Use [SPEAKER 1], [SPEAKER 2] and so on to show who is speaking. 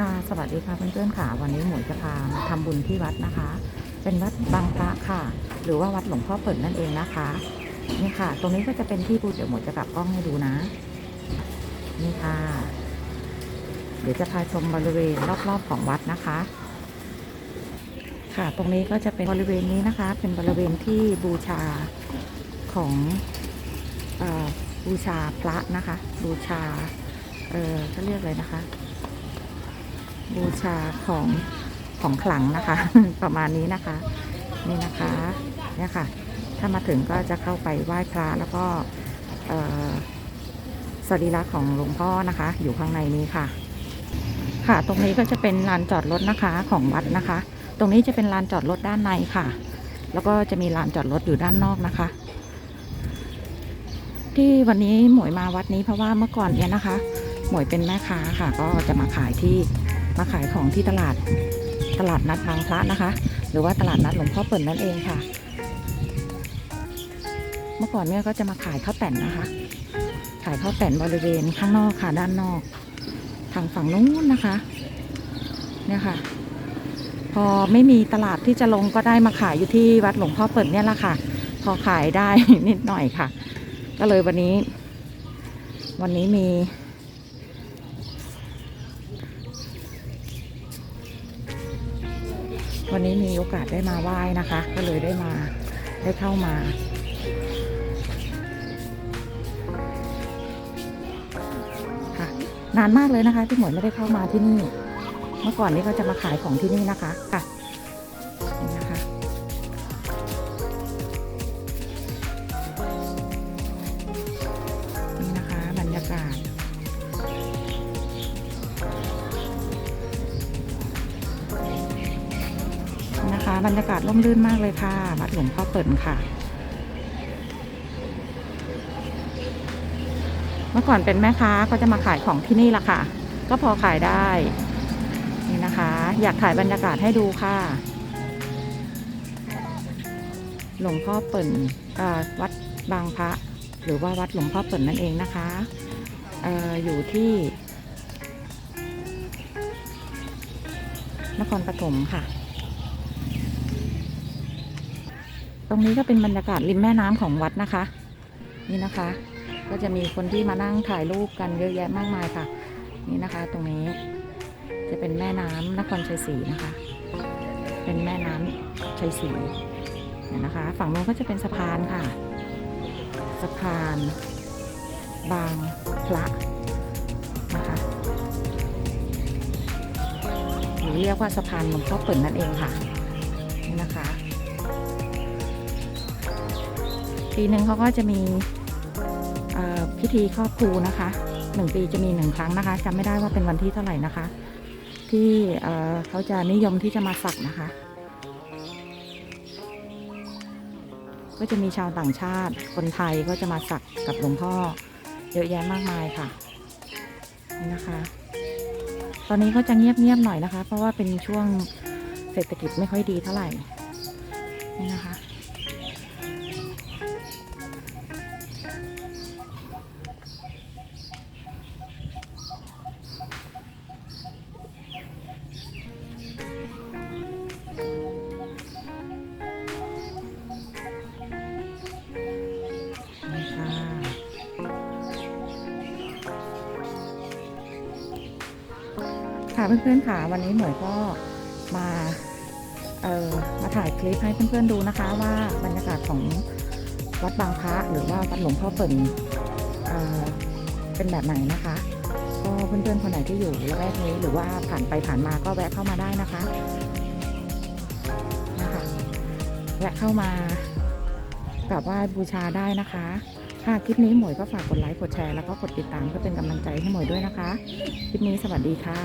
[SPEAKER 1] ค่ะ สวัสดีค่ะเพื่อนๆค่ะ วันนี้หมวยจะพามาทำบุญที่วัดนะคะ เป็นวัดบางพระค่ะ หรือว่าวัดหลวงพ่อเปิดนั่นเองนะคะ นี่ค่ะ ตรงนี้ก็จะเป็นที่บูเดี๋ยวหมวยจะกลับกล้องให้ดูนะ นี่ค่ะ เดี๋ยวจะพาชมบริเวณรอบๆของวัดนะคะ ค่ะ ตรงนี้ก็จะเป็นบริเวณนี้นะคะ เป็นบริเวณที่บูชาของอบูชาพระนะคะ บูชา เออเขาเรียกอะไรนะคะ บูชาของของขลังนะคะ ประมาณนี้นะคะ นี่นะคะเนี่ยค่ะ ถ้ามาถึงก็จะเข้าไปไหว้พระแล้วก็สรีระของหลวงพ่อนะคะ อยู่ข้างในนี้ค่ะ ค่ะตรงนี้ก็จะเป็นลานจอดรถนะคะของวัดนะคะ ตรงนี้จะเป็นลานจอดรถด้านในค่ะ แล้วก็จะมีลานจอดรถอยู่ด้านนอกนะคะ ที่วันนี้หมวยมาวัดนี้เพราะว่าเมื่อก่อนเนี่ยนะคะ หมวยเป็นแม่ค้าค่ะ ก็จะมาขายที่ มาขายของที่ตลาดตลาดนัดบางพระนะคะ หรือว่าตลาดนัดหลวงพ่อเปิ่นนั่นเองค่ะ เมื่อก่อนเนี่ยก็จะมาขายข้าวแต่นนะคะ ขายข้าวแต่นบริเวณข้างนอกค่ะ ด้านนอก ทางฝั่งนู้นนะคะ เนี่ยค่ะ พอไม่มีตลาดที่จะลงก็ได้มาขายอยู่ที่วัดหลวงพ่อเปิ่นเนี่ยแหละค่ะ พอขายได้นิดหน่อยค่ะ ก็เลยวันนี้ วันนี้มี วันนี้มีโอกาสได้มาไหว้นะคะ ก็เลยได้มาได้เข้ามา ค่ะ นานมากเลยนะคะ ที่หมวยไม่ได้เข้ามาที่นี่ เมื่อก่อนนี้ก็จะมาขายของที่นี่นะคะค่ะ บรรยากาศร่มรื่นมากเลยค่ะ วัดหลวงพ่อเปิ่นค่ะ เมื่อก่อนเป็นแม่ค้าก็จะมาขายของที่นี่ละค่ะ ก็พอขายได้ นี่นะคะ อยากถ่ายบรรยากาศให้ดูค่ะ หลวงพ่อเปิ่นวัดบางพระ หรือว่าวัดหลวงพ่อเปิ่นนั่นเองนะคะอออยู่ที่นครปฐมค่ะ ตรงนี้ก็เป็นบรรยากาศริมแม่น้ำของวัดนะคะ นี่นะคะ ก็จะมีคนที่มานั่งถ่ายรูปกันเยอะแยะมากมายค่ะ นี่นะคะ ตรงนี้จะเป็นแม่น้ำนครชัยศรีนะคะ เป็นแม่น้ำชัยศรีเนี่ยนะคะ ฝั่งโน้นก็จะเป็นสะพานค่ะ สะพาน บางพระนะคะหรือเรียกว่าสะพานหลวงพ่อเปิ่นนั่นเองค่ะ ปีหนึ่งเขาก็จะมีพิธีครอบครูนะคะหนึ่งปีจะมีหนึ่งครั้งนะคะจำไม่ได้ว่าเป็นวันที่เท่าไหร่นะคะ ที่เอ่อเขาจะนิยมที่จะมาสักนะคะ ก็จะมีชาวต่างชาติคนไทยก็จะมาสักกับหลวงพ่อเยอะแยะมากมายค่ะนี่นะคะ ตอนนี้ก็จะเงียบๆหน่อยนะคะ เพราะว่าเป็นช่วงเศรษฐกิจไม่ค่อยดีเท่าไหร่นี่นะคะ ค่ะเพื่อนๆค่ะวันนี้หมวยก็มาเอ่อมาถ่ายคลิปให้เพื่อนๆดูนะคะ ว่าบรรยากาศของวัดบางพระหรือว่าวัดหลวงพ่อเปิ่นเอ่อเป็นแบบไหนนะคะก็เพื่อนๆคนไหนที่อยู่ละแวกนี้หรือว่าผ่านไปผ่านมาก็แวะเข้ามาได้นะคะนะคะแวะเข้ามากราบไหว้บูชาได้นะคะค่ะคลิปนี้หมวยก็ฝากกดไลค์กดแชร์แล้วก็กดติดตามเพื่อเป็นกำลังใจให้หมวยด้วยนะคะ คลิปนี้สวัสดีค่ะ